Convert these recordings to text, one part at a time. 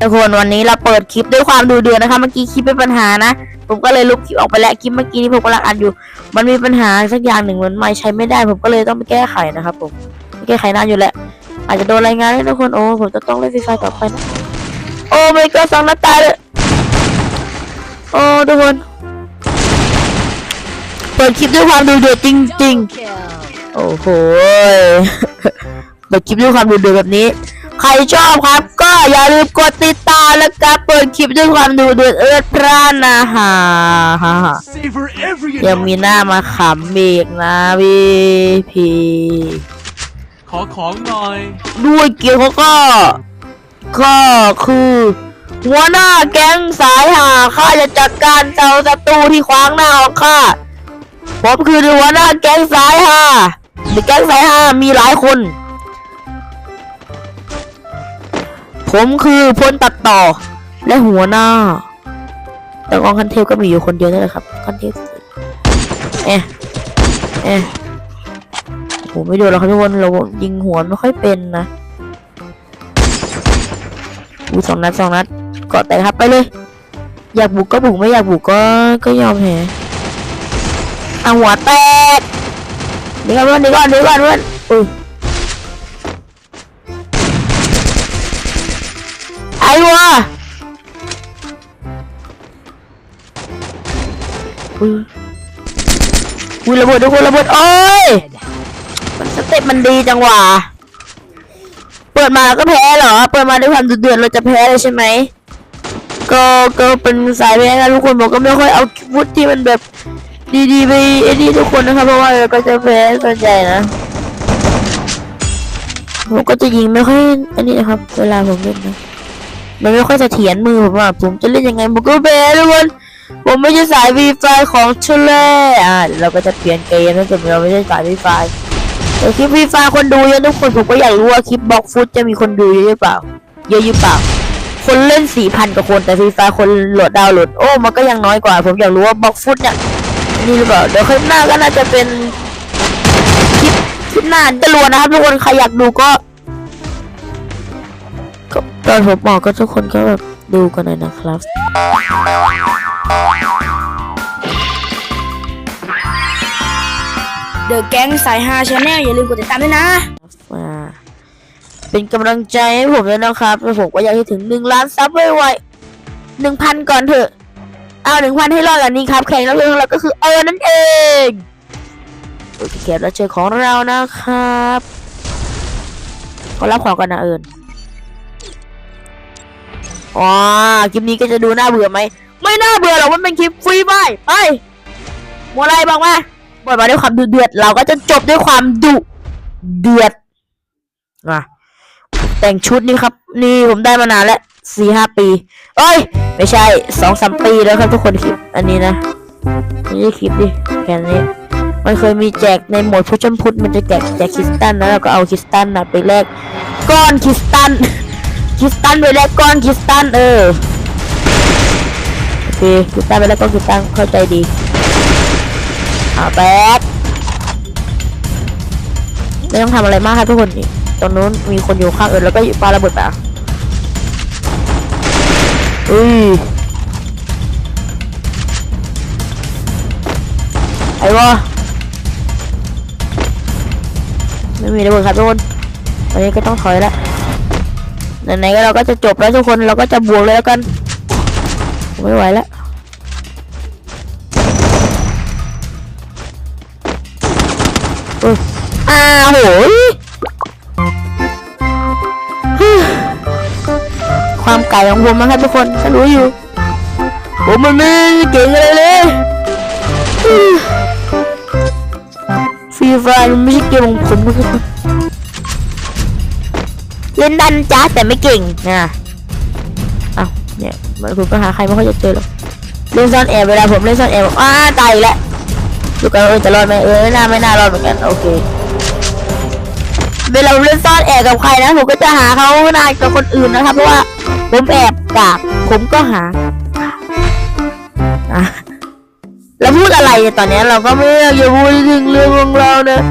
ทุกคนวันนี้เราเปิดคลิปด้วยความดูเดือดนะคะเมื่อกี้คลิปเป็นปัญหานะผมก็เลยลบคลิปออกไปแล้วคลิปเมื่อกี้ที่ผมกำลังอัดอยู่ มันมีปัญหาสักอย่างหนึ่งมันไม่ใช้ไม่ได้ ผมก็เลยต้องไปแก้ไขนะครับ ผมแก้ไขนานอยู่แล้วอาจจะโดนรายงานด้วยทุกคนโอ้ผมจะต้องเล่นฟรีไฟต่อไปนะโอ้ไม่ก็สองน้าตายเลยโอ้ทุกคนเปิดคลิปด้วยความดูเดือดจริงๆโอ้โหเปิดคลิปด้วยความดูเดือดแบบนี้ ใครชอบครับ ก็อย่าลืมกดติดตามแล้วก็เปิดคลิปด้วยความดูเดือดเอิดพร่านนะฮะฮ่าฮ่า Savor every ยังมีหน้ามาขำอีกนะพี่พีขอของหน่อย ด้วยเกียร์เขาก็ ก็คือ หัวหน้าแก๊งสายหาข้าจะจัดการเจ้าศัตรูที่ขวางหน้าของข้าผมคือหัวหน้าแก๊งสายหาในแก๊งสายหามีหลายคน ผมคือพลตัดต่อ และหัวหน้า แต่กองคันเทพก็มีอยู่คนเดียวนั่นแหละครับคันเทพเอ๊ะเอ๊ะโหไม่ดูหรอกครับทุกคนเรายิงหัวไม่ค่อยเป็นนะอูสองนัดสองนัดเกาะแตกครับไปเลย อยากบุกก็บุกไม่อยากบุกก็ก็ยอมแพ้เอาหัวแตกเดี๋ยวก่อนเดี๋ยวก่อนเดี๋ยวก่อนเพื่อนอุ้ย วะอุ้ยอุ้ยระเบิดทุกคนระเบิดโอ้ยมันสเต็ปมันดีจังหวะเปิดมาแล้วก็แพ้เหรอ เปิดมาด้วยความดุเดือดเราจะแพ้เลยใช่ไหมก็ก็เป็นสายแพ้กันทุกคนบอกก็ไม่ค่อยเอาฟุตที่มันแบบดีๆไปไอ้นี่ทุกคนนะครับเพราะว่าเราก็จะแพ้ส่วนใหญ่นะผมก็จะยิงไม่ค่อยอันนี้นะครับ เวลาผมเล่นนะ มันไม่ค่อยเถียรมือผมว่าผมจะเล่นยังไงผมก็แพ้ทุกคนผมไม่ใช่สายวีไฟของเชลเล่อ่าเราก็จะเปลี่ยนเกมถ้าเกิดเราไม่ใช่สายวีไฟแต่คลิปวีไฟคนดูเยอะทุกคนผมก็อยากรู้ว่าคลิปบล็อกฟุตจะมีคนดูเยอะหรือเปล่า เยอะหรือเปล่า คนเล่นสี่พันกว่าคนแต่ฟรีไฟคนโหลดดาวน์โหลดโอ้มันก็ยังน้อยกว่า ผมอยากรู้ว่าบล็อกฟุตเนี่ยนี่หรือเปล่าเดี๋ยวคลิปหน้าก็น่าจะเป็นคลิปคลิปหน้าจะรวนนะครับทุกคนใครอยากดูก็ ก็ตอนผมบอกก็ทุกคนก็แบบดูกันหน่อยนะครับ เดอะแก๊งสายฮาชาแนลอย่าลืมกดติดตามด้วยนะ มาเป็นกำลังใจให้ผมด้วยนะครับแล้วผมก็อยากให้ถึงหนึ่งล้านซับไวๆหนึ่งพันก่อนเถอะ เอาหนึ่งพันให้รอดกันนี้ครับแข่งแล้วเรื่องเราก็คือเออนั่นเองโอเคแขกรับเชิญของเรานะครับขอรับของกันนะเอิญ อ๋อคลิปนี้ก็จะดูน่าเบื่อไหม ไม่น่าเบื่อหรอกมันเป็นคลิปฟรีไปไปโมวอะไรบอกมาบทมาด้วยความดุเดือด เราก็จะจบด้วยความดุเดือดอะแต่งชุดนี้ครับ นี่ผมได้มานานแล้วสี่ห้าปี เอ้ย ไม่ใช่สองสามปีแล้วครับทุกคนคลิปอันนี้นะไม่คลิปดิแค่นี้ มันเคยมีแจกในโหมดพุชชมพุทมันจะแจกแจกคริสตันนะแล้วก็เอาคริสตันนะไปแลกก้อนคริสตัน คริสตันไปแลกก้อนคริสตันเออโอเคคริสตันไปแลกก้อนคริสตันเข้าใจดีเอาแป๊บไม่ต้องทำอะไรมากครับทุกคนตรงนู้นมีคนอยู่ข้างเอินแล้วก็ปาระเบิดไปอะอุ้ยไอ้วะไม่มีระเบิดครับทุกคนตอนนี้ก็ต้องถอยแล้ว ไหนๆก็เราก็จะจบแล้วทุกคนเราก็จะบวกเลยแล้วกันไม่ไหวแล้วอ้าวโหยความไก่ของผมนะครับทุกคนฉันรู้อยู่ผมมันไม่เก่งอะไรเลยฟรีไฟมันไม่ใช่เกมของผมนะครับ เล่นดันจ้าแต่ไม่เก่งนะอ้าวเนี่ยมันผมก็หาใครไม่ค่อยจะเจอหรอกเล่นซ่อนแอบเวลาผมเล่นซ่อนแอบอ้าตายแล้วดูกันว่าเออจะรอดไหมเออไม่น่าไม่น่ารอดเหมือนกันโอเคเวลาผมเล่นซ่อนแอบกับใครนะผมก็จะหาเขาหน้ากับคนอื่นนะครับเพราะว่าผมแอบกากผมก็หาแล้วพูดอะไรตอนนี้เราก็ไม่อยากจะพูดถึงเรื่องของเราเนะ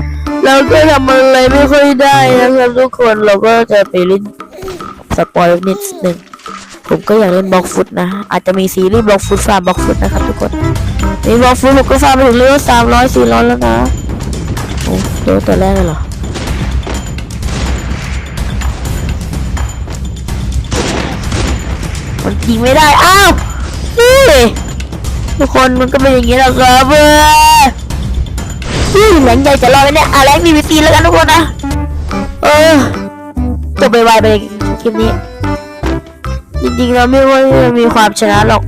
เราก็ทำอะไรไม่ค่อยได้นะครับทุกคนเราก็จะไปเล่นสปอยนิดหนึ่งผมก็อยากเล่นบล็อกฟุตนะ อาจจะมีซีรีส์บล็อกฟุตฟาร์มบล็อกฟุตนะครับทุกคนมีบล็อกฟุตผมก็ฟาร์มไปถึงเรื่อสามร้อยสี่ร้อยแล้วนะโอ้เดี๋ยวตัวแรกเลยเหรอมันยิงไม่ได้ อ้าวนี่ทุกคนมันก็เป็นอย่างนี้แหละครับเว้ย แหลงใหญ่จะรอดไหมเนี่ยอะแรงบีบีซีแล้วกันทุกคนนะ เออจบไปไวไปคลิปนี้ จริงๆเราไม่ว่ามีความชนะหรอก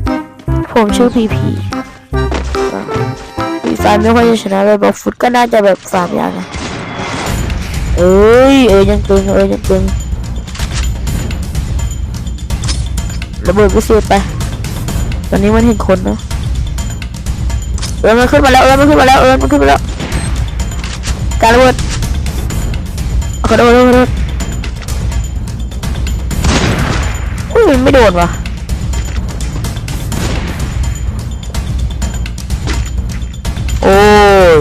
ผมชื่อพีพีพีฟาไม่ค่อยจะชนะเลยบอกฟุตก็น่าจะแบบฟาร์มยากนะเอ้ยเอ้ยยังตึงเอ้ยยังตึงระเบิดก็เสียไป ตอนนี้มันเห็นคนนะเออมันขึ้นมาแล้วเออมันขึ้นมาแล้วเออมันขึ้นมาแล้ว การระเบิดกระโดดกระโดดอุ้ยไม่โดนว่ะโอ้ย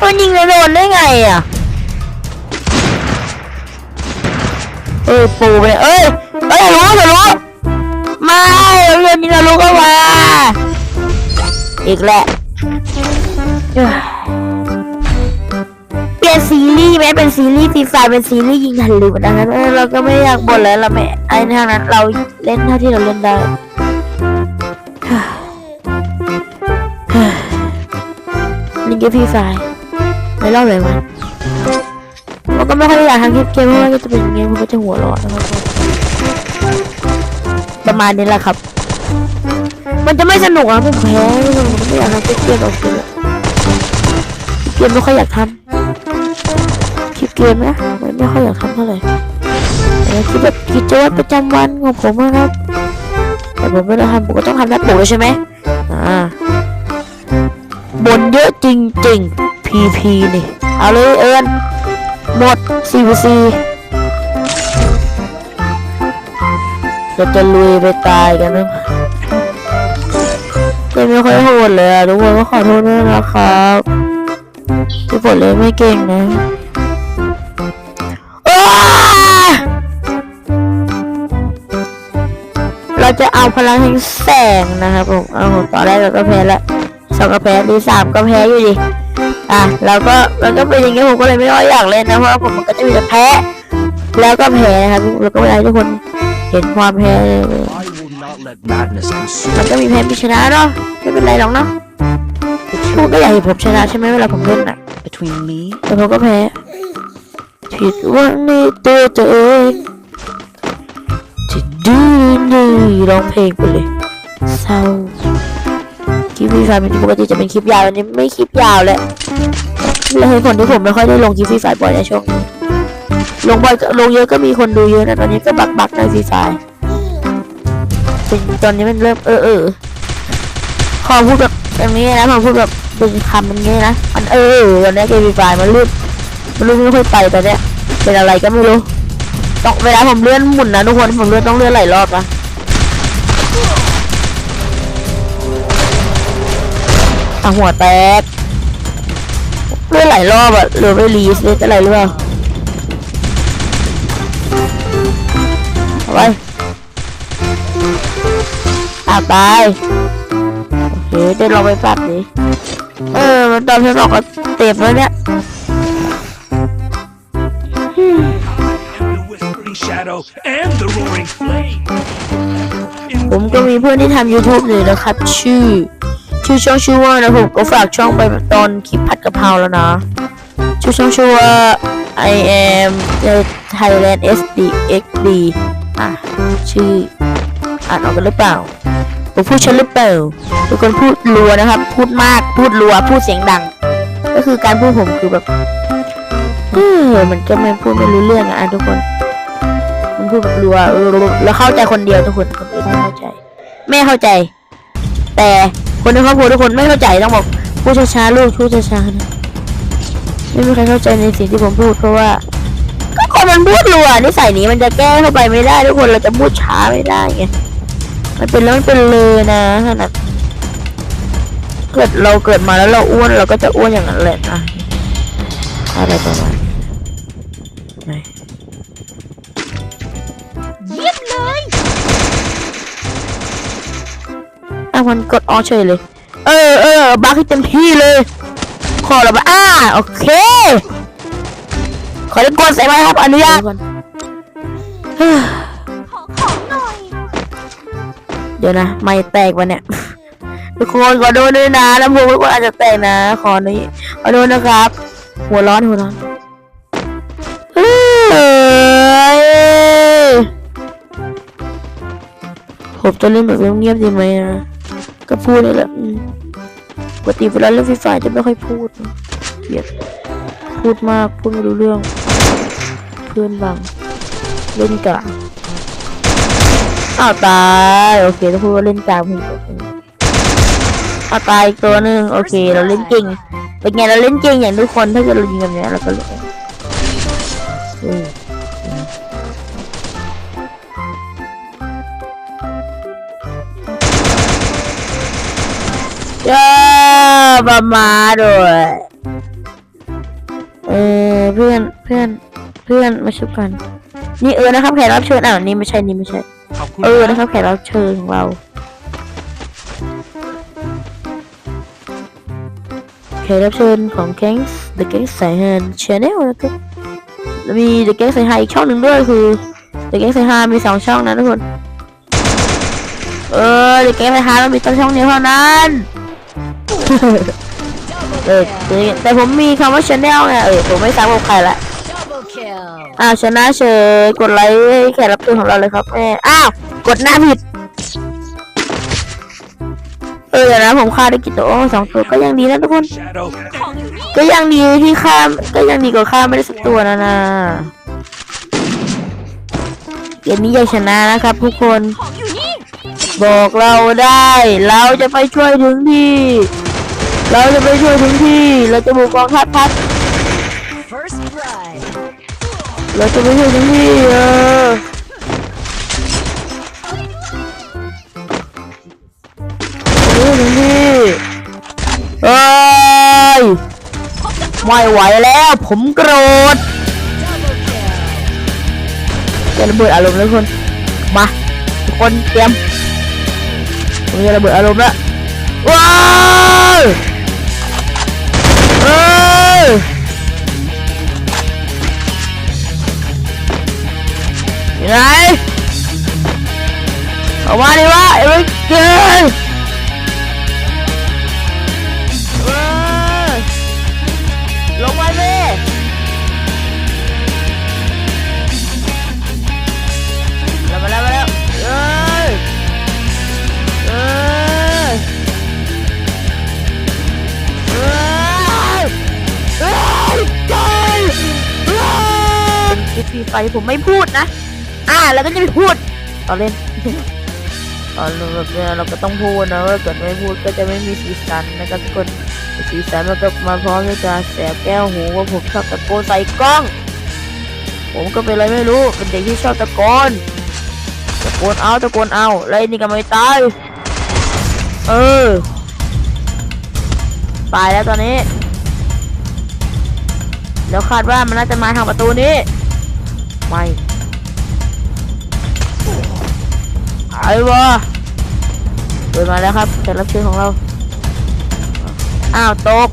มันยิงเลยโดนได้ไงอะเอ้ยปูไปเอ้ยเอ้ยรู้เดี๋ยวรู้ ไม่เรื่องนี้เรารู้ก็มาอีกแหละเอ้ยเปลี่ยนซีรีส์ไหมเป็นซีรีส์ฟรีไฟเป็นซีรีส์ยิงทันลืมดังนั้นเออเราก็ไม่อยากบ่นแล้วเราไม่ไอ้ทางนั้นเราเล่นเท่าที่เราเล่นได้นี่ก็ฟรีไฟไม่เล่าเลยมันมันก็ไม่ค่อยอยากทำคลิปเกมเพราะว่าก็จะเป็นย่างเงี้ยมันก็จะหัวร้อนนะครับ ประมาณนี้แหละครับ มันจะไม่สนุกอะผมแพ้ผมไม่อยากทำคลิปเกมออกเลยคลิปเกมไม่ค่อยอยากทำคลิปเกมนะมันไม่ค่อยอยากทำเท่าไหร่แต่คลิปแบบกิจวัตรประจำวันของผมอะครับ แต่ผมไม่ได้ทำผมก็ต้องทำหน้าปกเลยใช่ไหมอ่าบนเยอะจริงๆ PP นี่ เอาเลยเอิญหมด CVC เราจะลุยไปตายกันนะเล่นไม่ค่อยโหดเลยอะทุกคนก็ขอโทษด้วยนะครับที่ผมเล่นไม่เก่งนะเราจะเอาพลังแห่งแสงนะครับผมเอาตอนแรกเราก็แพ้แล้วสองก็แพ้ดีสามก็แพ้อยู่ดีอะแล้วก็มันก็เป็นอย่างงี้ผมก็เลยไม่ค่อยอยากเล่นนะเพราะผมมันก็จะมีแต่แพ้แล้วก็แพ้นะครับแล้วก็เวลาทุกคน เห็นความแพ้ I will not let madness มัน consume ก็มีแพ้มีชนะเนาะไม่เป็นไรหรอกเนาะทุกคนก็อยากเห็นผมชนะใช่ไหมเวลาผมเล่นน่ะ between me แต่ผมก็แพ้ผิดหวังในตัวตัวเองจะดื้อดื้อร้องเพลงไปเลยเศร้าคลิปฟรีไฟมันปกติจะเป็นคลิปยาวอันนี้ไม่คลิปยาวแหละแล้วเหตุผลที่ผมไม่ค่อยได้ลงคลิปฟรีไฟบ่อยในช่วงนี้ ลงบ่อยก็ลงเยอะก็มีคนดูเยอะนะตอนนี้ก็บักบักในฟรีไฟเป็นตอนนี้มันเริ่มเออเออพอพูดแบบอย่างนี้นะพอพูดแบบเป็นคำอย่างนี้นะมันเออตอนนี้เกมฟรีไฟมันรูดมันรูดไม่ค่อยไปแตอนเนี้ยเป็นอะไรก็ไม่รู้ต้องเวลาผมเลื่อนหมุนนะทุกคนผมเลื่อนต้องเลื่อนหลายรอบนะอะหัวแตกเลื่อนหลายรอบอะหรือไม่รีสเลยอะไรหรือเปล่า เอาไปอะไปโอเคเดี๋ยวเราไปปรับดิเออมันตอนที่เราก็เต็มแล้วเนี่ย and the whispering shadow and the roaring flame ผมก็มีเพื่อนที่ทำ YouTube เลยนะครับ ชื่อ ชื่อช่องชื่อว่านะผมก็ฝากช่องไปตอนคลิปผัดกะเพราแล้วนะ ชื่อช่องชื่อว่า I am the Thailand SDXD อะชื่ออ่านออกกันหรือเปล่าผมพูดชัดหรือเปล่าทุกคนพูดรัวนะครับ พูดมากพูดรัวพูดเสียงดัง ก็คือการพูดผมคือแบบเออมันก็ไม่พูดไม่รู้เรื่องอะอะทุกคน มันพูดแบบรัวแล้วเข้าใจคนเดียวทุกคนคนอื่นไม่เข้าใจ ไม่เข้าใจ แต่คนในครอบครัวทุกคนไม่เข้าใจต้องบอกพูดช้าๆลูกพูดช้าๆนะไม่มีใครเข้าใจในสิ่งที่ผมพูดเพราะว่า คนมันพูดรัวนิสัยนี้มันจะแก้เข้าไปไม่ได้ ทุกคนเราจะพูดช้าไม่ได้ไงมันเป็นแล้วมันเป็นเลยนะขนาดเกิดเราเกิดมาแล้วเราอ้วนเราก็จะอ้วนอย่างนั้นแหละนะอะไรประมาณนี้ไหนเยี่ยมเลยอะมันกดออเฉยเลย เออเออบักให้เต็มที่เลย ขอเราไปอ่าโอเค ขอได้กดใส่ไหมครับอนุญาตขอของหน่อยเดี๋ยวนะไม่แตกวะเนี่ยทุกคนขอโทษด้วยนะลำโพงทุกคนอาจจะแตกนะ ขอนี้ขอโทษนะครับ หัวร้อนหัวร้อนเฮ้ยผมจะเล่นแบบเงียบๆดีไหมนะก็พูดเลยแหละอืมปกติเวลาเล่นฟรีไฟจะไม่ค่อยพูดนะเกลียด พูดมาก พูดไม่รู้เรื่อง เพื่อนบังเล่นกลางอ้าวตาย โอเคต้องพูดว่าเล่นกลางพี่อ้าวตายอีกตัวหนึ่งโอเค เราเล่นเก่งเป็นไงเราเล่นเก่งอย่างทุกคนถ้าเกิดเรายิงแบบนี้เราก็เล่นอืมเจ้าบามาด้วย เออเพื่อนเพื่อนเพื่อนมาชุบกัน นี่เออนะครับแขกรับเชิญอ่าวนี่ไม่ใช่นี่ไม่ใช่ ขอบคุณเออนะครับแขกรับเชิญของเรา แขกรับเชิญของแก๊ง The Gang สายฮาน Channel นะครับแล้วมี The Gang สายฮานอีกช่องหนึ่งด้วยคือ The Gang สายฮานมีสองช่องนะทุกคน เออ The Gang สายฮานมันมีแตั้ช่องเดียวเท่านั้น เออแต่แต่ผมมีคำว่า Channel ไงเออผมไม่ซ้ำกับใครละอ้าวชนะเฉยกดไลค์ให้แขกรับเชิญของเราเลยครับแม่อ้าวกดหน้าผิดเออเดี๋ยวนะผมฆ่าได้กี่ตัวโอ้สองตัวก็ยังดีนะทุกคน Shadow ของอยู่นี่ก็ยังดีที่ฆ่าก็ยังดีกว่าฆ่าไม่ได้สักตัวนะนะเกมนี้อยากชนะนะครับ ทุกคนของอยู่นี่บอกเราได้ เราจะไปช่วยถึงที่ เราจะไปช่วยถึงที่ เราจะบุกกองทัพพัดเราจะไปช่วยถึงที่เออไปช่วยถึงที่เอ้ยไม่ไหวแล้ว ผมโกรธจะระเบิดอารมณ์แล้วทุกคน มาทุกคนเตรียมผมจะระเบิดอารมณ์แล้วว้าว ไหนออกมาดิวะไอ้เว้ยเกินลงมาสิแล้วมาแล้วมาแล้วเอ้ยเอ้ยเอ้ยเอ้ยเกินเอ้ยเป็นฟรีไฟผมไม่พูดนะ อ่าแล้วก็จะไม่พูดตอนเล่นตอนแบบเนี้ยเราก็ต้องพูดนะว่าเกิดไม่พูดก็จะไม่มีสีสันนะครับทุกคนสีสันมันก็มาพร้อมด้วยการแสบแก้วหูว่าผมชอบตะโกนใส่กล้อง ผมก็เป็นอะไรไม่รู้เป็นเด็กที่ชอบตะโกนตะโกนเอาตะโกนเอาแล้วไอ้นี่ก็ไม่ตายเออตายแล้วตอนนี้แล้วคาดว่ามันน่าจะมาทางประตูนี้ ไม่ วะเปิดมาแล้วครับแขกรับเชิญของเรา อ้าวตก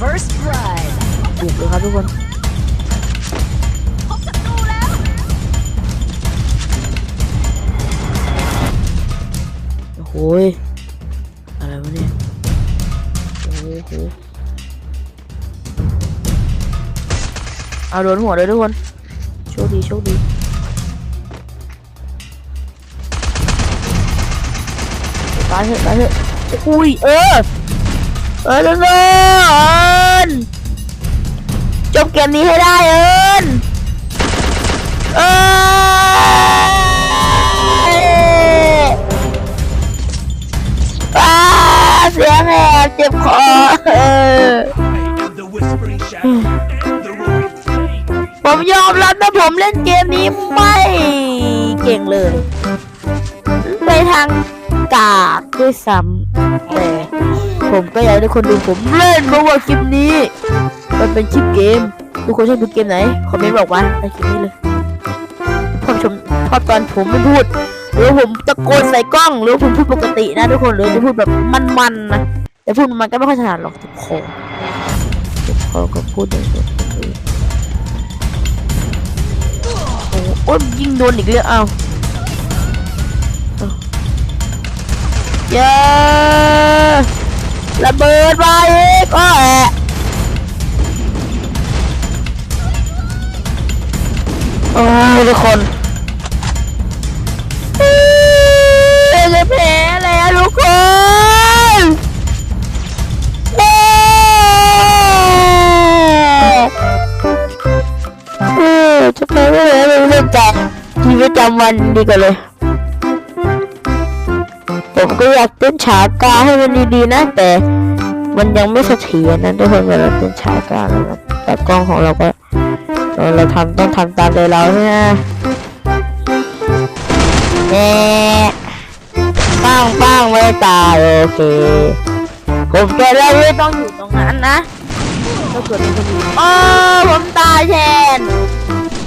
First blood. บุกเลยครับทุกคน พบศัตรูแล้ว โอ้โหยอะไรวะเนี่ย โอ้โหเอาโดนหัวเลยทุกคน โชคดีโชคดีายเถอะตายเถอะอุ้ยเออเออเดินเดินจบเกมนี้ให้ได้เอิญเออ้าเสียงแหบเจ็บคอเออผมยอมรับนะผมเล่นเกมนี้ไม่เก่งเลย ไปทาง กากด้วยซ้ำแต่ผมก็อยากให้คนดูผมเล่นเพราะว่าคลิปนี้ มันเป็นคลิปเกม ทุกคนชอบดูเกมไหน คอมเมนต์บอกมาในคลิปนี้เลยชอบชมชอบตอนผมไม่พูด หรือผมตะโกนใส่กล้อง หรือผมพูดปกตินะทุกคน หรือจะพูดแบบมันๆนะ แต่พูดมันก็ไม่ค่อยถนัดหรอกทุกคนทุกคนก็พูดอย่างนี้โอ้โหโอ้ยยิงโดนอีกแล้วเอาเอา เย้ระเบิดมาอีกอ้แอะโอ้ยทุกคนจะแพ้แล้วทุกคนเย้เออจะแพ้ไม่แพ้ไม่เล่นจังชีวิตประจำวันดีกว่าเลย ผมก็อยากเต้นฉากาให้มันดีๆนะ แต่มันยังไม่เสถียรนะทุกคนเวลาเต้นฉากาแล้วนะแต่กล้องของเราก็เออเราทำต้องทำตามใจเราใช่ไหมแน่ปังปังไม่ตายโอเคผมแกแล้วไม่ต้องอยู่ตรงนั้นนะถ้าเกิดเป็นคนอื่นอ๋อผมตายแทน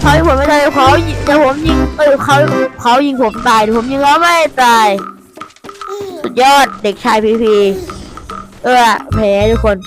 เขาผมไม่ตายเขาแต่ผมยิงเออเขาเขายิงผมตายแต่ผมยิงเขาไม่ตาย สุดยอดเด็กชายพีพี เออแพ้ทุกคน